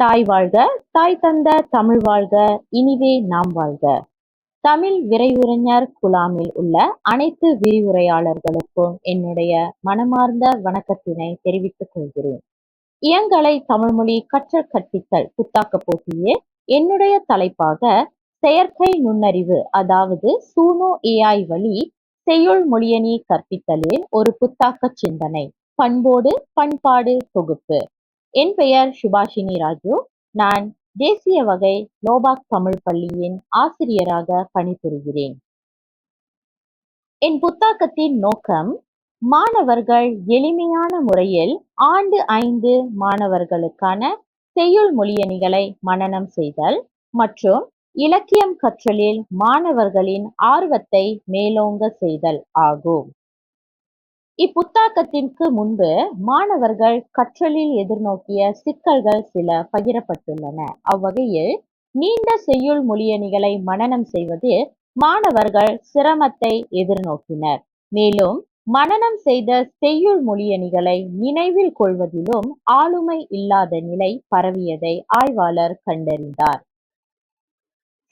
தாய் வாழ்க தாய் தந்த தமிழ் வாழ்க இனிதே நாம் வாழ்க. தமிழ் விரைவுரைஞர் குலாமில் உள்ள அனைத்து விரிவுரையாளர்களுக்கும் என்னுடைய மனமார்ந்த வணக்கத்தினை தெரிவித்துக் கொள்கிறேன். இயங்கலை தமிழ்மொழி கற்றல் கற்பித்தல் புத்தாக்க போட்டியே என்னுடைய தலைப்பாக செயற்கை நுண்ணறிவு அதாவது சூனோ ஏஐ வழி செய்யுள் மொழியணி கற்பித்தலில் ஒரு புத்தாக்க சிந்தனை பண்போடு பண்பாடு தொகுப்பு. என் பெயர் சுபாஷினி ராஜு. நான் தேசிய வகை லோபாக் தமிழ் பள்ளியின் ஆசிரியராக பணிபுரிகிறேன். என் புத்தாக்கத்தின் நோக்கம் மாணவர்கள் எளிமையான முறையில் ஆண்டு ஐந்து மாணவர்களுக்கான செய்யுள் மொழியணிகளை மனனம் செய்தல் மற்றும் இலக்கியம் கற்றலில் மாணவர்களின் ஆர்வத்தை மேலோங்க செய்தல் ஆகும். இப்புத்தாக்கத்திற்கு முன்பு மாணவர்கள் கற்றலில் எதிர்நோக்கிய சிக்கல்கள் சில பகிரப்பட்டுள்ளன. அவ்வகையில் நீண்ட செய்யுள் மொழியணிகளை மனனம் செய்வது மாணவர்கள் சிரமத்தை எதிர்நோக்கினர். மேலும் மனனம் செய்த செய்யுள் மொழியணிகளை நினைவில் கொள்வதிலும் ஆளுமை இல்லாத நிலை பரவியதை ஆய்வாளர் கண்டறிந்தார்.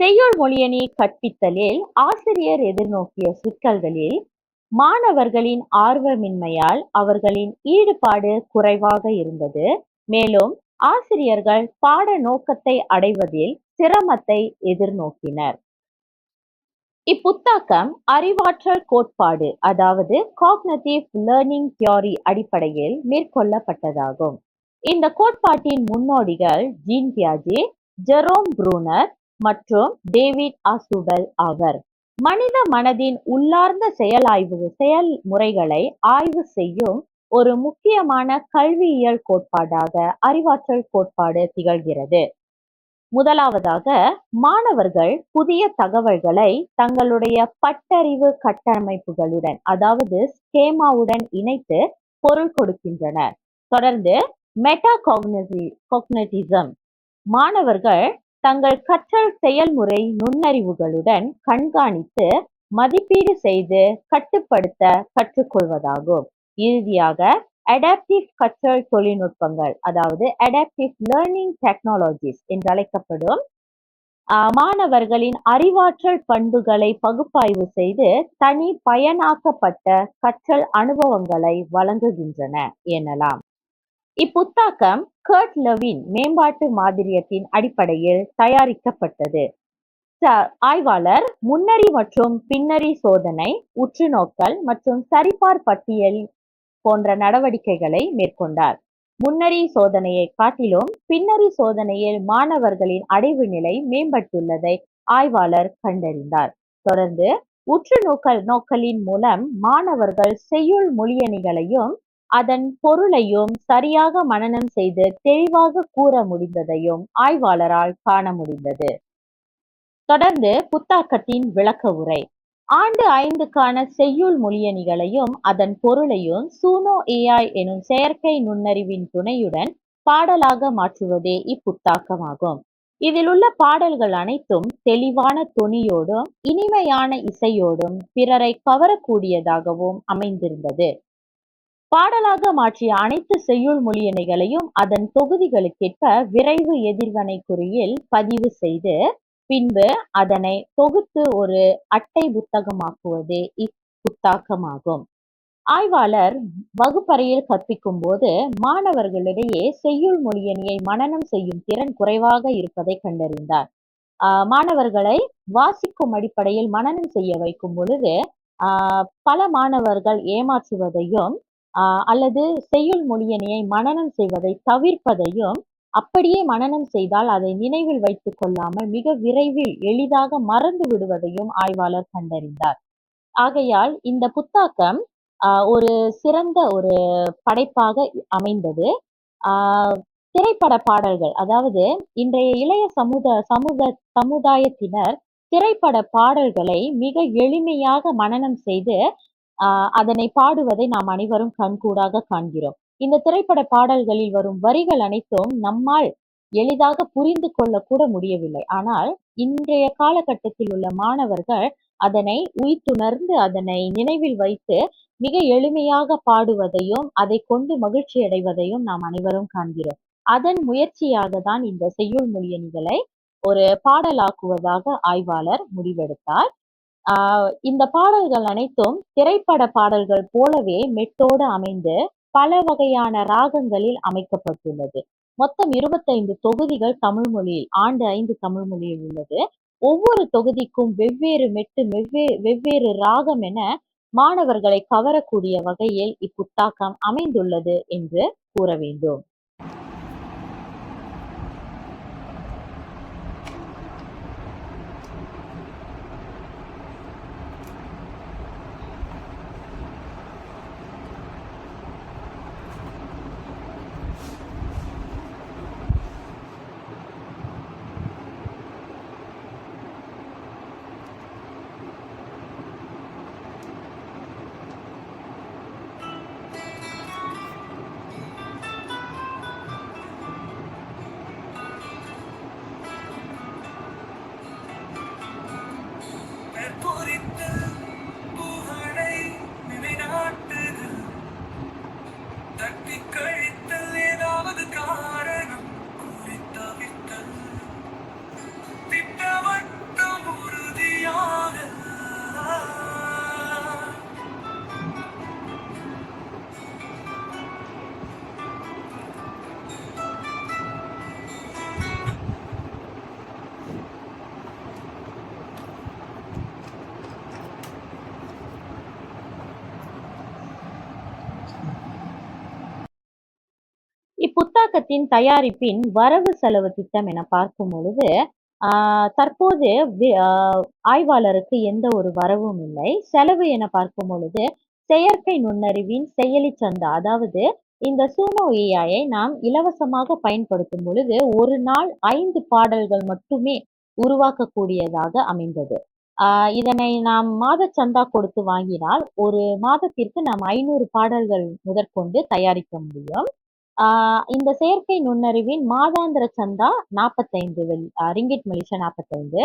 செய்யுள் மொழியணி கற்பித்தலில் ஆசிரியர் எதிர்நோக்கிய சிக்கல்களில் மாணவர்களின் ஆர்வமின்மையால் அவர்களின் ஈடுபாடு குறைவாக இருந்தது. மேலும் ஆசிரியர்கள் பாட நோக்கத்தை அடைவதில் சிரமத்தை எதிர்நோக்கினர். இப்புத்தாக்கம் அறிவாற்றல் கோட்பாடு அதாவது காக்னட்டிவ் லேர்னிங் தியோரி அடிப்படையில் மேற்கொள்ளப்பட்டதாகும். இந்த கோட்பாட்டின் முன்னோடிகள் ஜீன் பியாஜே ஜெரோம் ப்ரூனர் மற்றும் டேவிட் அசுவல் ஆவர். மனித மனதின் உள்ளார்ந்த செயலாய்வு செயல்முறைகளை ஆய்வு செய்யும் ஒரு முக்கியமான கல்வியியல் கோட்பாடாக அறிவாற்றல் கோட்பாடு திகழ்கிறது. முதலாவதாக மாணவர்கள் புதிய தகவல்களை தங்களுடைய பட்டறிவு கட்டமைப்புகளுடன் அதாவது ஸ்கேமாவுடன் இணைத்து பொருள் கொடுக்கின்றனர். தொடர்ந்து மெட்டா காக்னட்டிசம் மாணவர்கள் தங்கள் கற்றல் செயல்முறை நுண்ணறிவுகளுடன் கண்காணித்து மதிப்பீடு செய்து கட்டுப்படுத்த கற்றுக்கொள்வதாகும். இறுதியாக அடாப்டிவ் கற்றல் தொழில்நுட்பங்கள் அதாவது அடாப்டிவ் லேர்னிங் டெக்னாலஜிஸ் என்று அழைக்கப்படும் மாணவர்களின் அறிவாற்றல் பண்புகளை பகுப்பாய்வு செய்து தனி பயனாக்கப்பட்ட கற்றல் அனுபவங்களை வழங்குகின்றன எனலாம். இப்புத்தாக்கம் கர்ட் லெவின் மேம்பாட்டு மாதிரியத்தின் அடிப்படையில் தயாரிக்கப்பட்டது. ஆய்வாளர் முன்னறி மற்றும் பின்னறி சோதனை உற்றுநோக்கல் மற்றும் சரிபார் பட்டியல் போன்ற நடவடிக்கைகளை மேற்கொண்டார். முன்னறி சோதனையை காட்டிலும் பின்னறி சோதனையில் மாணவர்களின் அடைவு நிலை மேம்பட்டுள்ளதை ஆய்வாளர் கண்டறிந்தார். தொடர்ந்து உற்று நோக்கல் நோக்கலின் மூலம் மாணவர்கள் செய்யுள் மொழியணிகளையும் அதன் பொருளையும் சரியாக மனனம் செய்து தெளிவாக கூற முடிந்ததையும் ஆய்வாளரால் காண முடிந்தது. தொடர்ந்து புத்தாக்கத்தின் விளக்க உரை. ஆண்டு ஐந்துக்கான செய்யுள் மொழியணிகளையும் அதன் பொருளையும் சூனோ ஏஐ எனும் செயற்கை நுண்ணறிவின் துணையுடன் பாடலாக மாற்றுவதே இப்புத்தாக்கமாகும். இதில் உள்ள பாடல்கள் அனைத்தும் தெளிவான தொனியோடும் இனிமையான இசையோடும் பிறரை கவரக்கூடியதாகவும் அமைந்திருந்தது. பாடலாக மாற்றிய அனைத்து செய்யுள் மொழியணைகளையும் அதன் தொகுதிகளுக்கேற்ப விரைவு எதிர்வனை குறியில் பதிவு செய்து பின்பு அதனை தொகுத்து ஒரு அட்டை புத்தகமாக்குவதே இப்புத்தாக்கமாகும் ஆய்வாளர் வகுப்பறையில் கற்பிக்கும் போது மாணவர்களிடையே செய்யுள் மொழியணியை மனனம் செய்யும் திறன் குறைவாக இருப்பதை கண்டறிந்தார். மாணவர்களை வாசிக்கும் அடிப்படையில் மனனம் செய்ய வைக்கும் பொழுது பல மாணவர்கள் ஏமாற்றுவதையும் அல்லது செய்யுள் மொழியினையை மனனம் செய்வதை தவிர்ப்பதையும் அப்படியே மனனம் செய்தால் அதை நினைவில் வைத்துக் கொள்ளாமல் மிக விரைவில் எளிதாக மறந்து விடுவதையும் ஆய்வாளர் கண்டறிந்தார். ஆகையால் இந்த புத்தாக்கம் ஒரு சிறந்த ஒரு படைப்பாக அமைந்தது. திரைப்பட பாடல்கள் அதாவது இன்றைய இளைய சமுத சமூக சமுதாயத்தினர் திரைப்பட பாடல்களை மிக எளிமையாக மனனம் செய்து அதனை பாடுவதை நாம் அனைவரும் கண்கூடாக காண்கிறோம். இந்த திரைப்பட பாடல்களில் வரும் வரிகள் அனைத்தும் நம்மால் எளிதாக புரிந்து கொள்ள கூட முடியவில்லை. ஆனால் இன்றைய காலகட்டத்தில் உள்ள மாணவர்கள் அதனை உயிர்த்துணர்ந்து அதனை நினைவில் வைத்து மிக எளிமையாக பாடுவதையும் அதை கொண்டு மகிழ்ச்சி அடைவதையும் நாம் அனைவரும் காண்கிறோம். அதன் முயற்சியாக தான் இந்த செய்யுள் மொழியணிகளை ஒரு பாடலாக்குவதாக ஆய்வாளர் முடிவெடுத்தார். இந்த பாடல்கள் அனைத்தும் திரைப்பட பாடல்கள் போலவே மெட்டோடு அமைந்து பல வகையான ராகங்களில் அமைக்கப்பட்டுள்ளது. மொத்தம் இருபத்தைந்து தொகுதிகள் தமிழ் மொழியில் ஆண்டு ஐந்து தமிழ் மொழியில் உள்ளது. ஒவ்வொரு தொகுதிக்கும் வெவ்வேறு மெட்டு வெவ்வே வெவ்வேறு ராகம் என மாணவர்களை கவரக்கூடிய வகையில் இப்புத்தாக்கம் அமைந்துள்ளது என்று கூற வேண்டும். இப்புத்தாக்கத்தின் தயாரிப்பின் வரவு செலவு திட்டம் என பார்க்கும் பொழுது ஆஹ் தற்போது ஆய்வாளருக்கு எந்த ஒரு வரவும் இல்லை. செலவு என பார்க்கும் பொழுது செயற்கை நுண்ணறிவின் செயலி சந்தா அதாவது இந்த சூமோ ஏஐயை நாம் இலவசமாக பயன்படுத்தும் பொழுது ஒரு நாள் ஐந்து பாடல்கள் மட்டுமே உருவாக்கக்கூடியதாக அமைந்தது. ஆஹ் இதனை நாம் மாத சந்தா கொடுத்து வாங்கினால் ஒரு மாதத்திற்கு நாம் ஐநூறு பாடல்கள் முதற்கொண்டு தயாரிக்க முடியும். இந்த செயற்கை நுண்ணறிவின் மாதாந்திர சந்தா நாற்பத்தைந்து ரிங்கிட் மலேசியா நாற்பத்தைந்து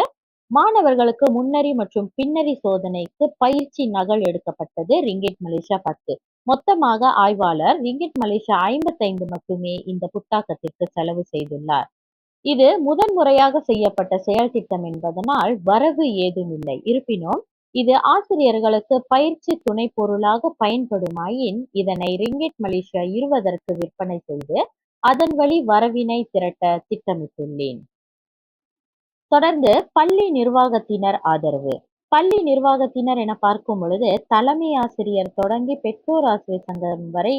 மாணவர்களுக்கு முன்னறி மற்றும் பின்னறி சோதனைக்கு பயிற்சி நகல் எடுக்கப்பட்டது ரிங்கிட் மலேசியா பத்து. மொத்தமாக ஆய்வாளர் ரிங்கிட் மலேசியா ஐம்பத்தைந்து மட்டுமே இந்த புத்தாக்கத்திற்கு செலவு செய்துள்ளார். இது முதன்முறையாக செய்யப்பட்ட செயல் திட்டம் என்பதனால் வரவு ஏதும் இல்லை இருப்பினும் இது ஆசிரியர்களுக்கு பயிற்சி துணை பொருளாக பயன்படுமாயின் இதனை ரிங்கிட் மலேசியா இருவதற்கு விற்பனை செய்து அதன் வழி வரவினை திரட்ட திட்டமிட்டுள்ளேன். தொடர்ந்து பள்ளி நிர்வாகத்தினர் ஆதரவு. பள்ளி நிர்வாகத்தினர் என பார்க்கும் பொழுது தலைமை ஆசிரியர் தொடங்கி பெற்றோர் ஆசிரியர் சங்கம் வரை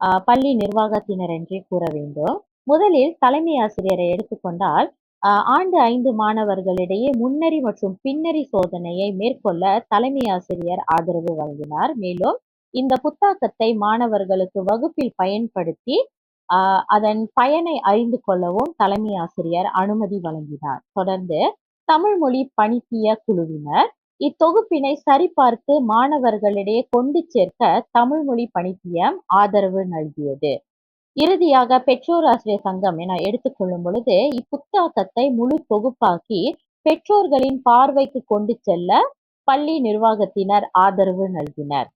ஆஹ் பள்ளி நிர்வாகத்தினர் என்றே கூற வேண்டும். முதலில் தலைமை ஆசிரியரை எடுத்துக்கொண்டால் ஆண்டு ஐந்து மாணவர்களிடையே முன்னறி மற்றும் பின்னறி சோதனையை மேற்கொள்ள தலைமை ஆசிரியர் ஆதரவு வழங்கினார். மேலும் இந்த புத்தாக்கத்தை மாணவர்களுக்கு வகுப்பில் பயன்படுத்தி ஆஹ் அதன் பயனை அறிந்து கொள்ளவும் தலைமை ஆசிரியர் அனுமதி வழங்கினார். தொடர்ந்து தமிழ் மொழி பணித்திய குழுவினர் இத்தொகுப்பினை சரிபார்த்து மாணவர்களிடையே கொண்டு சேர்க்க தமிழ் மொழி பணித்தியம் ஆதரவு நல்கியது. இறுதியாக பெற்றோர் ஆசிரியர் சங்கம் என எடுத்துக்கொள்ளும் பொழுது இப்புத்தாக்கத்தை முழு தொகுப்பாக்கி பெற்றோர்களின் பார்வைக்கு கொண்டு செல்ல பள்ளி நிர்வாகத்தினர் ஆதரவு நல்கினர்.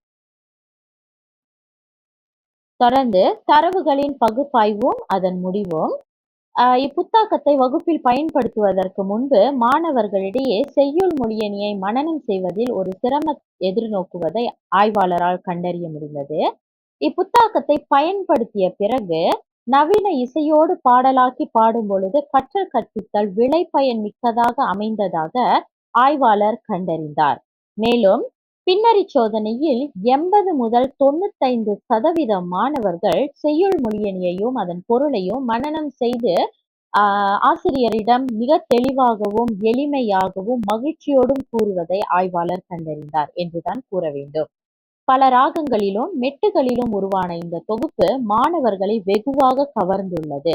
தொடர்ந்து தரவுகளின் பகுப்பாய்வும் அதன் முடிவும். ஆஹ் இப்புத்தாக்கத்தை வகுப்பில் பயன்படுத்துவதற்கு முன்பு மாணவர்களிடையே செய்யுள் மொழியணியை மனனம் செய்வதில் ஒரு சிரம எதிர்நோக்குவதை ஆய்வாளரால் கண்டறிய முடிந்தது. இப்புத்தாக்கத்தை பயன்படுத்திய பிறகு நவீன இசையோடு பாடலாக்கி பாடும் பொழுது கற்றல் கற்பித்தல் விளைபயன் மிக்கதாக அமைந்ததாக ஆய்வாளர் கண்டறிந்தார். மேலும் பின்னரி சோதனையில் எண்பது முதல் தொண்ணூத்தைந்து சதவீதம் மாணவர்கள் செய்யுள் மொழியணியையும் அதன் பொருளையும் மனநம் செய்து ஆஹ் ஆசிரியரிடம் மிக தெளிவாகவும் எளிமையாகவும் மகிழ்ச்சியோடும் கூறுவதை ஆய்வாளர் கண்டறிந்தார் என்றுதான் கூற வேண்டும். பல ராகங்களிலும் மெட்டுகளிலும் உருவான இந்த தொகுப்பு மாணவர்களை வெகுவாக கவர்ந்துள்ளது.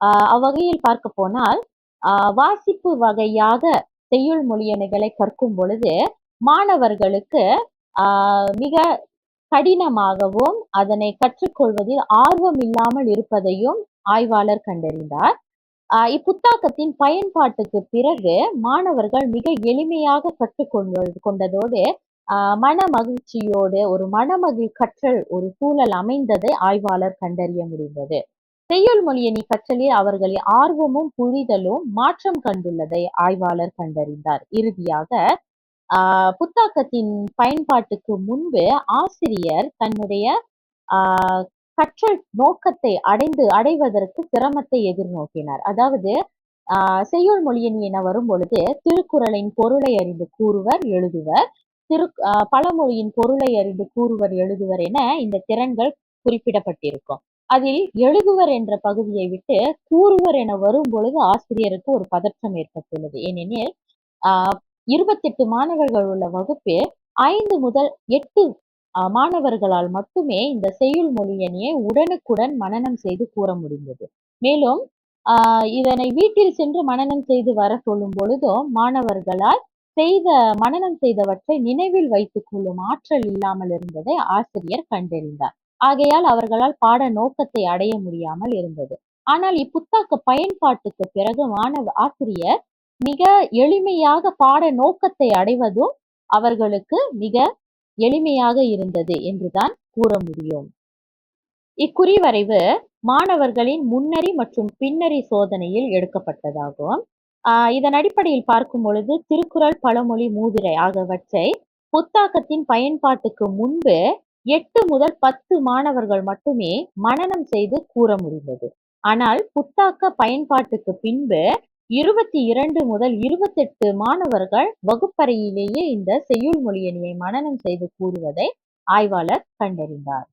ஆஹ் அவ்வகையில் பார்க்க போனால் ஆஹ் வாசிப்பு வகையாக செய்யுள் மொழியணைகளை கற்கும் பொழுது மாணவர்களுக்கு ஆஹ் மிக கடினமாகவும் அதனை கற்றுக்கொள்வதில் ஆர்வம் இல்லாமல் இருப்பதையும் ஆய்வாளர் கண்டறிந்தார். ஆஹ் இப்புத்தாக்கத்தின் பயன்பாட்டுக்கு பிறகு மாணவர்கள் மிக எளிமையாக கற்றுக்கொள்வது கொண்டதோடு மன மகிழ்ச்சியோடு ஒரு மனமகிழ் கற்றல் ஒரு சூழல் அமைந்ததை ஆய்வாளர் கண்டறிய முடிந்தது. செய்யுள் மொழியணி கற்றலில் அவர்களின் ஆர்வமும் புரிதலும் மாற்றம் கண்டுள்ளதை ஆய்வாளர் கண்டறிந்தார். இறுதியாக ஆஹ் புத்தாக்கத்தின் பயன்பாட்டுக்கு முன்பு ஆசிரியர் தன்னுடைய ஆஹ் கற்றல் நோக்கத்தை அடைந்து அடைவதற்கு சிரமத்தை எதிர்நோக்கினார். அதாவது ஆஹ் செய்யுள் மொழியணி என வரும் பொழுது திருக்குறளின் பொருளை அறிந்து கூறுவர் எழுதுவர் திரு பழமொழியின் பொருளை அறிந்து கூறுவர் எழுதுவர் என இந்த திறன்கள் குறிப்பிடப்பட்டிருக்கும். அதில் எழுதுவர் என்ற பகுதியை விட்டு கூறுவர் என வரும் பொழுது ஆசிரியருக்கு ஒரு பதற்றம் ஏற்பட்டுள்ளது. ஏனெனில் ஆஹ் இருபத்தெட்டு மாணவர்கள் உள்ள வகுப்பு ஐந்து முதல் எட்டு ஆஹ் மாணவர்களால் மட்டுமே இந்த செய்யுள் மொழியணியை உடனுக்குடன் மனநம் செய்து கூற முடிந்தது. மேலும் ஆஹ் இதனை வீட்டில் சென்று மனநம் செய்து வர சொல்லும் பொழுதும் மாணவர்களால் செய்த மனனம் செய்தவற்றை நினைவில் வைத்துக் கொள்ளும் ஆற்றல் இல்லாமல் இருந்ததை ஆசிரியர் கண்டறிந்தார். ஆகையால் அவர்களால் பாட நோக்கத்தை அடைய முடியாமல் இருந்தது. ஆனால் இப்புத்தாக்க பயன்பாட்டுக்கு பிறகு மாணவ ஆசிரியர் மிக எளிமையாக பாட நோக்கத்தை அடைவதும் அவர்களுக்கு மிக எளிமையாக இருந்தது என்றுதான் கூற முடியும். இக்குறிவரைவு மாணவர்களின் முன்னறி மற்றும் பின்னறி சோதனையில் எடுக்கப்பட்டதாகும். இதன் அடிப்படையில் பார்க்கும் பொழுது திருக்குறள் பழமொழி மூதுரை ஆகியவற்றை புத்தாக்கத்தின் பயன்பாட்டுக்கு முன்பு எட்டு முதல் பத்து மாணவர்கள் மட்டுமே மனனம் செய்து கூற முடிந்தது. ஆனால் புத்தாக்க பயன்பாட்டுக்கு பின்பு இருபத்தி இரண்டு முதல் இருபத்தெட்டு மாணவர்கள் வகுப்பறையிலேயே இந்த செய்யுள் மொழியணியை மனனம் செய்து கூறுவதை ஆய்வாளர் கண்டறிந்தார்.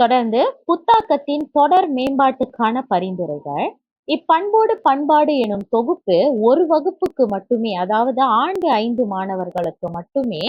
தொடர்ந்து புத்தாக்கத்தின் தொடர் மேம்பாட்டுக்கான பரிந்துரைகள் இப்பண்போடு பண்பாடு எனும் தொகுப்பு ஒரு வகுப்புக்கு மட்டுமே அதாவது ஆண்டு ஐந்து மாணவர்களுக்கு மட்டுமே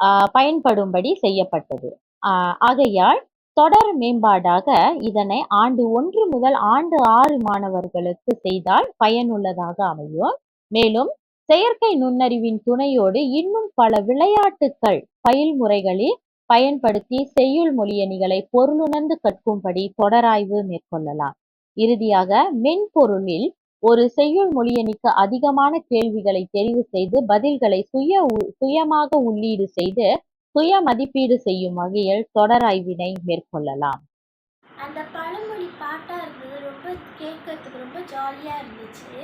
ஆஹ் பயன்படும்படி செய்யப்பட்டது. ஆஹ் ஆகையால் தொடர் மேம்பாடாக இதனை ஆண்டு ஒன்று முதல் ஆண்டு ஆறு மாணவர்களுக்கு செய்தால் பயனுள்ளதாக அமையும். மேலும் செயற்கை நுண்ணறிவின் துணையோடு இன்னும் பல விளையாட்டுக்கள் பயில்முறைகளில் பயன்படுத்தி செய்யுள் மொழியணிகளை பொருளுணர்ந்து கற்கும்படி தொடராய்வு மேற்கொள்ளலாம். இறுதியாக மென்பொருளில் ஒரு செய்யுள் மொழியணிக்கு அதிகமான கேள்விகளை தெரிவு செய்து பதில்களை சுய சுயமாக உள்ளீடு செய்து சுய மதிப்பீடு செய்யும் வகையில் தொடராய்வினை மேற்கொள்ளலாம். அந்த பழமொழி பாட்டாக இருந்தது ரொம்ப கேட்கறதுக்கு ரொம்ப ஜாலியாக இருந்துச்சு.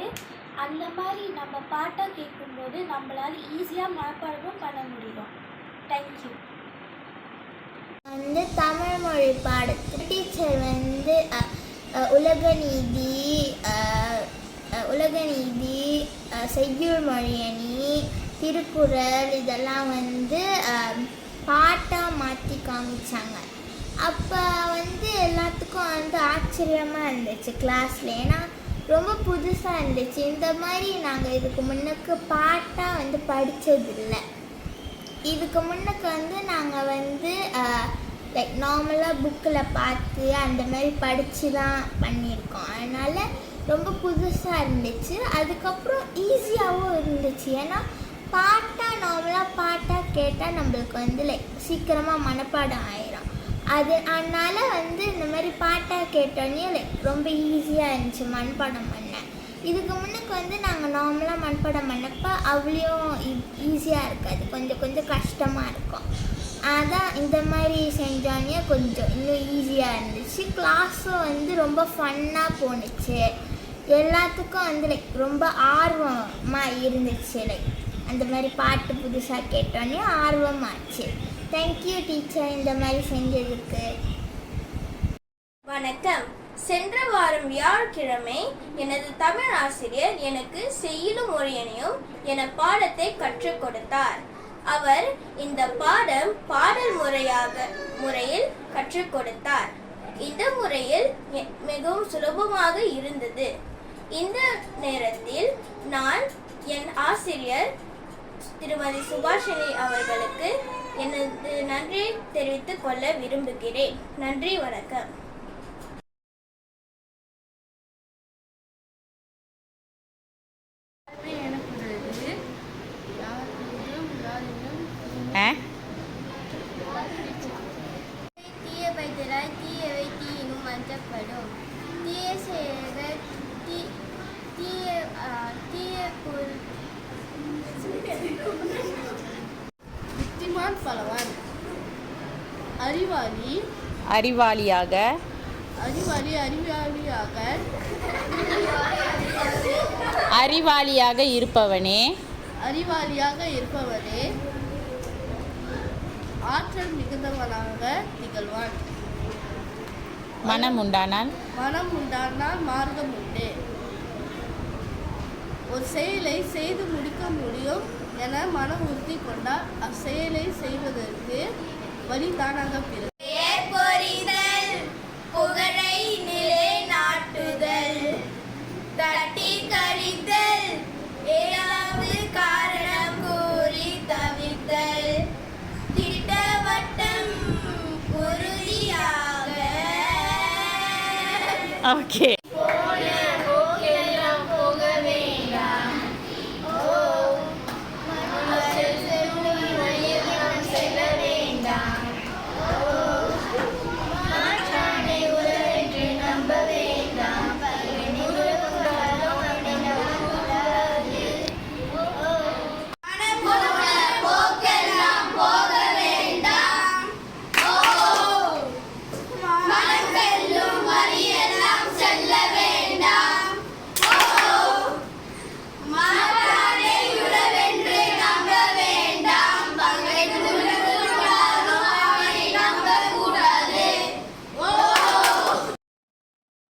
அந்த மாதிரி நம்ம பாட்டாக கேட்கும்போது நம்மளால் ஈஸியாக மனப்பாடமும் பண்ண முடியும். தேங்க்யூ வந்து தமிழ் மொழி பாடத்தில் டீச்சர் வந்து உலக நீதி உலக நீதி செய்யுள் மொழியணி திருக்குறள் இதெல்லாம் வந்து பாட்டாக மாற்றி காமிச்சாங்க. அப்போ வந்து எல்லாத்துக்கும் வந்து ஆச்சரியமாக இருந்துச்சு கிளாஸில் ஏன்னா ரொம்ப புதுசாக இருந்துச்சு. இந்த மாதிரி நாங்கள் இதுக்கு முன்னுக்கு பாட்டாக வந்து படித்ததில்லை இதுக்கு முன்னுக்கு வந்து நாங்கள் வந்து லைக் நார்மலாக புக்கில் பார்த்து அந்த மாதிரி படித்து தான் பண்ணியிருக்கோம். அதனால் ரொம்ப புதுசாக இருந்துச்சு. அதுக்கப்புறம் ஈஸியாகவும் இருந்துச்சு. ஏன்னா பாட்டாக நார்மலாக பாட்டாக கேட்டால் நம்மளுக்கு வந்து லைக் சீக்கிரமாக மனப்பாடம் ஆயிரும். அது அதனால் வந்து இந்த மாதிரி பாட்டாக கேட்டோன்னே லைக் ரொம்ப ஈஸியாக இருந்துச்சு மண்பாடம் பண்ண. இதுக்கு முன்னுக்கு வந்து நாங்கள் நார்மலாக மண்பாடம் பண்ணப்போ அவ்வளோ ஈஸியாக இருக்காது. கொஞ்சம் கொஞ்சம் கஷ்டமாக இருக்கும். அதான் இந்த மாதிரி செஞ்சோன்னே கொஞ்சம் இன்னும் ஈஸியாக இருந்துச்சு. கிளாஸும் வந்து ரொம்ப ஃபன்னாக போணுச்சு. எல்லாத்துக்கும் வந்து லைக் ரொம்ப ஆர்வமாக இருந்துச்சு. லைக் அந்த மாதிரி பாட்டு புதுசாக கேட்டோன்னே ஆர்வமாச்சு. தேங்க்யூ டீச்சர் இந்த மாதிரி செஞ்சதுக்கு. வணக்கம். சென்ற வாரம் வியாழக்கிழமை எனது தமிழ் ஆசிரியர் எனக்கு செய்யலும் மொழியனையும் என பாடத்தை கற்றுக் கொடுத்தார். அவர் இந்த பாடம் பாடல் முறையாக முறையில் கற்றுக் கொடுத்தார். இந்த முறையில் மிகவும் சுலபமாக இருந்தது. இந்த நேரத்தில் நான் என் ஆசிரியர் திருமதி சுபாஷினி அவர்களுக்கு எனது நன்றியை தெரிவித்துக் கொள்ள விரும்புகிறேன். நன்றி வணக்கம். அறிவாளி. அறிவாளியாக. அறிவாளி அறிவாளியாக. அறிவாளியாக இருப்பவனே. அறிவாளியாக இருப்பவனே ஆற்றல் மிகுந்தவனாக திகழ்வான். மனம் உண்டானால் மனம் உண்டானால் மார்க்கம் உண்டு ஒரு செயலை செய்து முடிக்க முடியும் என மன உறுதி கொண்டால் அச்செயலை செய்வதற்கு வழி தானாக பிறகு Okay.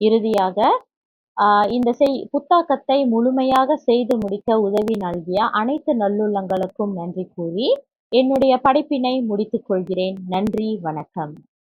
இறுதியாக ஆஹ் இந்த செய் புத்தாக்கத்தை முழுமையாக செய்து முடிக்க உதவி நல்கிய அனைத்து நல்லுள்ளங்களுக்கும் நன்றி கூறி என்னுடைய படைப்பினை முடித்துக் கொள்கிறேன். நன்றி வணக்கம்.